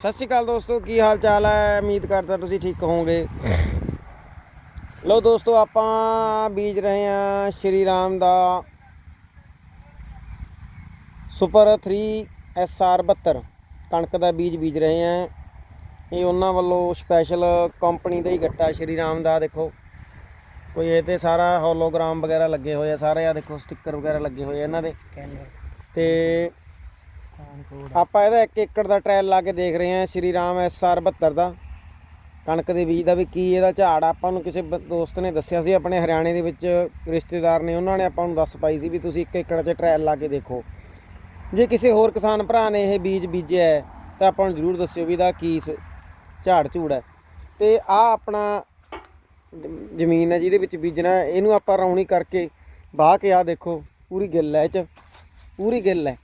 ਸਤਿ ਸ਼੍ਰੀ ਅਕਾਲ ਦੋਸਤੋ ਕੀ ਹਾਲ ਚਾਲ ਹੈ? ਉਮੀਦ ਕਰਦਾ ਤੁਸੀਂ ਠੀਕ ਹੋਵੋਗੇ। ਲੋ ਦੋਸਤੋ ਆਪਾਂ ਬੀਜ ਰਹੇ ਹਾਂ ਸ਼੍ਰੀ ਰਾਮ ਦਾ ਸੁਪਰ 3 SR 72 ਕਣਕ ਦਾ ਬੀਜ ਬੀਜ ਰਹੇ ਹਾਂ। ਇਹ ਉਹਨਾਂ ਵੱਲੋਂ ਸਪੈਸ਼ਲ ਕੰਪਨੀ ਦਾ ਹੀ ਗੱਟਾ ਸ਼੍ਰੀ ਰਾਮ ਦਾ ਦੇਖੋ। ਕੋਈ ਇਹ ਤੇ ਸਾਰਾ ਹੋਲੋਗ੍ਰਾਮ ਵਗੈਰਾ ਲੱਗੇ ਹੋਏ ਆ ਸਾਰੇ ਆ ਦੇਖੋ ਸਟicker ਵਗੈਰਾ ਲੱਗੇ ਹੋਏ ਆ ਇਹਨਾਂ ਦੇ। ਤੇ ਆਪਾਂ ਇਹਦਾ 1 ਏਕੜ ਦਾ ਟ੍ਰਾਇਲ ਲਾ ਕੇ ਦੇਖ ਰਹੇ ਹਾਂ ਸ਼੍ਰੀ ਰਾਮ ਐਸਆਰ 72 ਦਾ। ਕਣਕ ਦੇ ਬੀਜ ਦਾ ਵੀ ਕੀ ਇਹਦਾ ਝਾੜ ਆਪਾਂ ਨੂੰ ਕਿਸੇ ਦੋਸਤ ਨੇ ਦੱਸਿਆ ਸੀ ਆਪਣੇ ਹਰਿਆਣੇ ਦੇ ਵਿੱਚ ਰਿਸ਼ਤੇਦਾਰ ਨੇ ਉਹਨਾਂ ਨੇ ਆਪਾਂ ਨੂੰ ਦੱਸ ਪਾਈ ਸੀ ਵੀ ਤੁਸੀਂ 1 ਏਕੜ 'ਚ ਟ੍ਰਾਇਲ ਲਾ ਕੇ ਦੇਖੋ। ਜੇ ਕਿਸੇ ਹੋਰ ਕਿਸਾਨ ਭਰਾ ਨੇ ਇਹ ਬੀਜ ਬੀਜਿਆ ਹੈ, ਤਾਂ ਆਪਾਂ ਨੂੰ ਜ਼ਰੂਰ ਦੱਸਿਓ ਵੀ ਇਹਦਾ ਕੀ ਸ- ਝਾੜ ਝੂੜ ਹੈ। ਤੇ ਆ ਆਪਣਾ ਜ਼ਮੀਨ ਹੈ ਜਿਹਦੇ ਵਿੱਚ ਬੀਜਣਾ ਇਹਨੂੰ ਆਪਾਂ ਰੌਣੀ ਕਰਕੇ ਬਾਹ ਕੇ ਆ ਦੇਖੋ ਪੂਰੀ ਗਿੱਲ ਹੈ ਇਹ 'ਚ ਪੂਰੀ ਗਿੱਲ ਹੈ।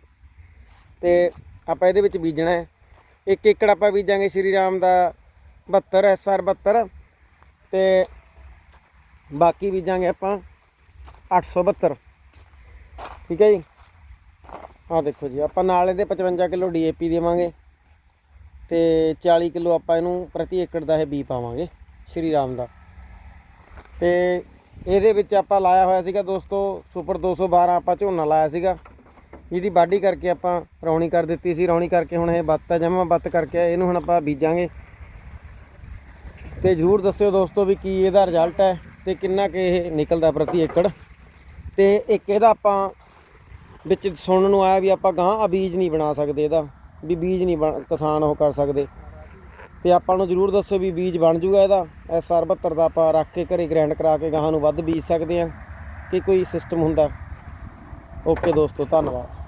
ਤੇ ਆਪਾਂ ਇਹਦੇ ਵਿੱਚ ਬੀਜਣਾ ਹੈ। ਇੱਕ ਏਕੜ ਆਪਾਂ ਬੀਜਾਂਗੇ ਸ਼੍ਰੀ ਰਾਮ ਦਾ 72 ਐਸਆਰ 72 ਤੇ ਬਾਕੀ ਬੀਜਾਂਗੇ ਆਪਾਂ 872 ਠੀਕ ਹੈ ਜੀ? ਆਹ ਦੇਖੋ ਜੀ, ਆਪਾਂ ਨਾਲ ਇਹਦੇ 55 ਕਿਲੋ ਡੀਏਪੀ ਦੇਵਾਂਗੇ ਤੇ 40 ਕਿਲੋ ਆਪਾਂ ਇਹਨੂੰ ਪ੍ਰਤੀ ਏਕੜ ਦਾ ਇਹ ਬੀ ਪਾਵਾਂਗੇ ਸ਼੍ਰੀ ਰਾਮ ਦਾ। ਤੇ ਇਹਦੇ ਵਿੱਚ ਆਪਾਂ ਲਾਇਆ ਹੋਇਆ ਸੀਗਾ ਦੋਸਤੋ, ਸੁਪਰ 212 ਆਪਾਂ ਝੋਨਾ ਲਾਇਆ ਸੀਗਾ। ਜਿਹਦੀ ਵਾਢੀ ਕਰਕੇ ਆਪਾਂ ਰੌਣੀ ਕਰ ਦਿੱਤੀ ਸੀ। ਰੌਣੀ ਕਰਕੇ ਹੁਣ ਇਹ ਬੱਤ ਆ, ਜਮਾ ਬੱਤ ਕਰਕੇ ਇਹਨੂੰ ਹੁਣ ਆਪਾਂ ਬੀਜਾਂਗੇ। ਤੇ ਜਰੂਰ ਦੱਸਿਓ ਦੋਸਤੋ ਵੀ ਕੀ ਇਹਦਾ ਰਿਜ਼ਲਟ ਹੈ ਤੇ ਕਿੰਨਾ ਕਿ ਇਹ ਨਿਕਲਦਾ ਪ੍ਰਤੀ ਏਕੜ। ਤੇ ਇੱਕ ਇਹਦਾ ਆਪਾਂ ਵਿੱਚ ਸੁਣਨ ਨੂੰ ਆਇਆ ਵੀ ਆਪਾਂ ਗਾਂ ਆ ਬੀਜ ਨਹੀਂ ਬਣਾ ਸਕਦੇ ਇਹਦਾ, ਵੀ ਬੀਜ ਨਹੀਂ ਬਣ- ਕਿਸਾਨ ਉਹ ਕਰ ਸਕਦੇ। ਤੇ ਆਪਾਂ ਨੂੰ ਜਰੂਰ ਦੱਸੋ ਵੀ ਬੀਜ ਬਣ ਜੂਗਾ ਇਹਦਾ। ਐਸਆਰ 72 ਦਾ ਆਪਾਂ ਰੱਖ ਕੇ ਘਰੇ ਗ੍ਰੈਂਡ ਕਰਾ ਕੇ ਗਾਹਾਂ ਨੂੰ ਵੱਧ ਬੀਜ ਸਕਦੇ ਆ ਕਿ ਕੋਈ ਸਿਸਟਮ ਹੁੰਦਾ। ਓਕੇ ਦੋਸਤੋ, ਧੰਨਵਾਦ।